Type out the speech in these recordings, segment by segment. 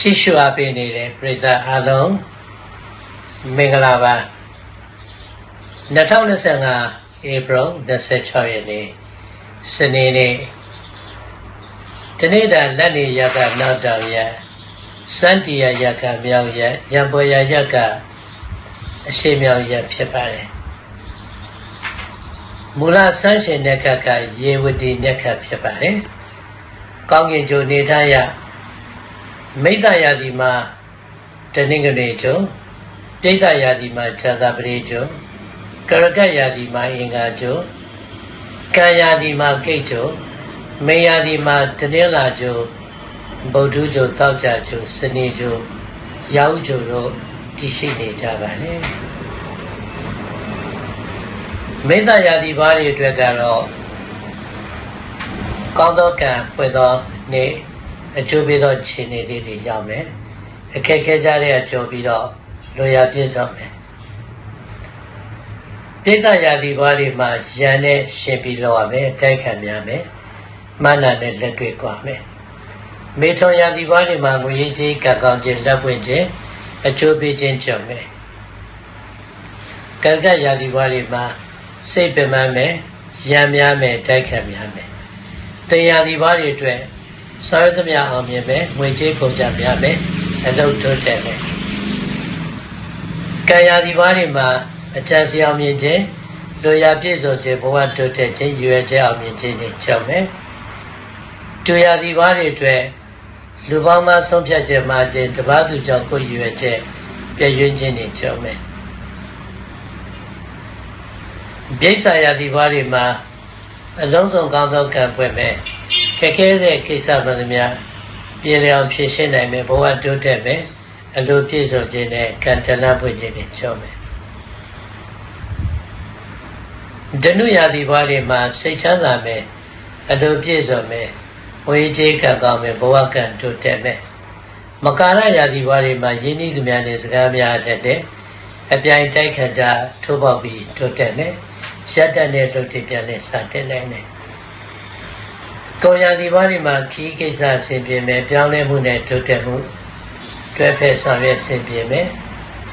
ကြည့်ရှုအားပေးနေတဲ့ပရိသတ်အားလုံးမင်္ဂလာပါ2025 April 26ရက်နေ့စနေနေ့တနေ့တာလက်နေရကနောက်တောင်ရစန္တီယရကမြောက်ရရံပေါ်ရရကအရှိမြောက်ရဖြစ်ပါတယ်မူလဆန်းရှင်တဲ့ကကရေဝတီနဲ့ခဖြစ်ပါတယ်ကောင်းကင်ဂျိုနေထားရ မိတ္တရာဒီမှာတနင်္ဂနွေကျုံပြိဿရာဒီမှာဇာတာပရိကျုံကရကတ်ရာဒီမှာအင်္ဂါကျုံကံရာဒီမှာကိတ်ကျုံမေရာဒီမှာတနင်္လာကျုံဗုဒ္ဓကျုံတောက်ကြကျုံစနေကျုံရောက်ကျုံတို့တည်ရှိနေကြပါလေမေတ္တရာဒီဘာတွေအတွက်ကတော့ကောင်းသောကံဖွင့်သောနေ့ အကျိုးပေးသောခြေနေလေးတွေရောက်မယ်အခက်ခဲကြတဲ့အကျိုးပြီးတော့လိုရာပြည့်စုံမယ်ပိဋကရာသီဘွားတွေမှာရန်နဲ့ရှင်ပြီးလောက်ရမယ်တိုက်ခံများမယ်မနနဲ့လက်တွေ့ကွာမယ်မေထုံရာသီဘွားတွေမှာငွေရေးကြီးကံကောင်းခြင်းလက်ပွင့်ခြင်းအကျိုးပေးခြင်းကြုံမယ်ကံကရာသီဘွားတွေမှာစိတ်ပင်ပန်းမယ်ရံများမယ်တိုက်ခံများမယ်တင်ရာသီဘွားတွေအတွက် စာရသမျှအောင်မြင်မယ်ငွေကြေးကုန်ကြများမယ်အလုပ်တိုးတက်မယ်ကံရာဒီဘာတွေမှာအကျဉ်းစီအောင်မြင်ခြင်းလူရပြည့်စုံခြင်းဘဝတိုးတက်ခြင်းရွယ်ချက်အောင်မြင်ခြင်းတွေကြောင့်မယ်တူရာဒီဘာတွေအတွက်လူပေါင်းမှဆုံးဖြတ်ချက်မှာခြင်းတပတ်သူကြောင့်ကိုယ်ရွယ်ချက်ပြည့်ရွှင်ခြင်းတွေကြောင့်မယ်ပြိဿရာဒီဘာတွေမှာအလုံးစုံကောင်းသောကံပွဲမယ် ခက်ခဲတဲ့ကိစ္စမှန်သမျှပြည်လျောင်ဖြည့်ရှင်းနိုင်မယ်ဘဝတိုးတက်မယ်အလိုပြည့်စုံခြင်းနဲ့ကံတနာပွင့်ခြင်းတွေကြောင့်မယ်ဒနုရာသီဘဝတွေမှာစိတ်ချမ်းသာမယ်အလိုပြည့်စုံမယ်ဝေကြီးကံကောင်းမယ်ဘဝကံတိုးတက်မယ်မကာရရာသီဘဝတွေမှာယင်းဤသူများနဲ့စကားများတတ်တဲ့အပြိုင်တိုက်ခံကြထိုးပေါက်ပြီးတိုးတက်မယ်ရက်တက်တဲ့လုပ်တွေပြန်လဲစတင်နိုင်တယ် ကိုယ်ရာသီဘဝတွေမှာခီးကိစ္စအဆင်ပြေမယ်ပြောင်းလဲမှုနဲ့တိုးတက်မှုတွဲဖက်ဆောင်ရွက်ဆင်ပြေမယ်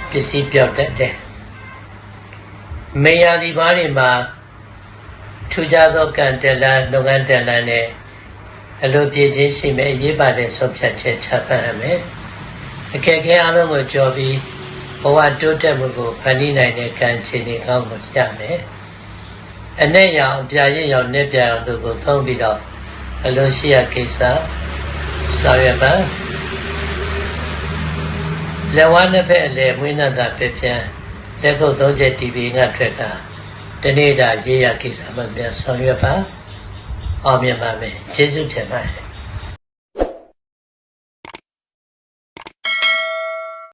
ပစ္စည်းပြောက်တတ်တယ်မေယာဒီဘားတွေမှာထူးခြားသောကံတလန်လုပ်ငန်းတလန်နဲ့အလိုပြည့်ခြင်းရှိမယ်အရေးပါတဲ့ဆုံးဖြတ်ချက်ချမှတ်ရမယ်အခက်အခဲအလုံးကိုကြော်ပြီးဘဝတိုးတက်မှုကိုဖန်တီးနိုင်တဲ့ကံခြေနေကောင်းကိုရမယ်အနဲ့ရောင်ပြရည်ရောင်နဲ့ပြရောင်တို့ကိုသုံးပြီးတော့ အလိုရှိရကိစ္စဆောင်ရွက်ပါလက်ဝါးနှစ်ဖက်အလဲမွေးနှံသာပြပြန်းလက်ခုပ်သုံးချက်တီဗီငါထွက်ကတနေ့တာရေးရကိစ္စမှပြန်ဆောင်ရွက်ပါအောင်မြင်ပါမယ်ကျေးဇူးတင်ပါတယ်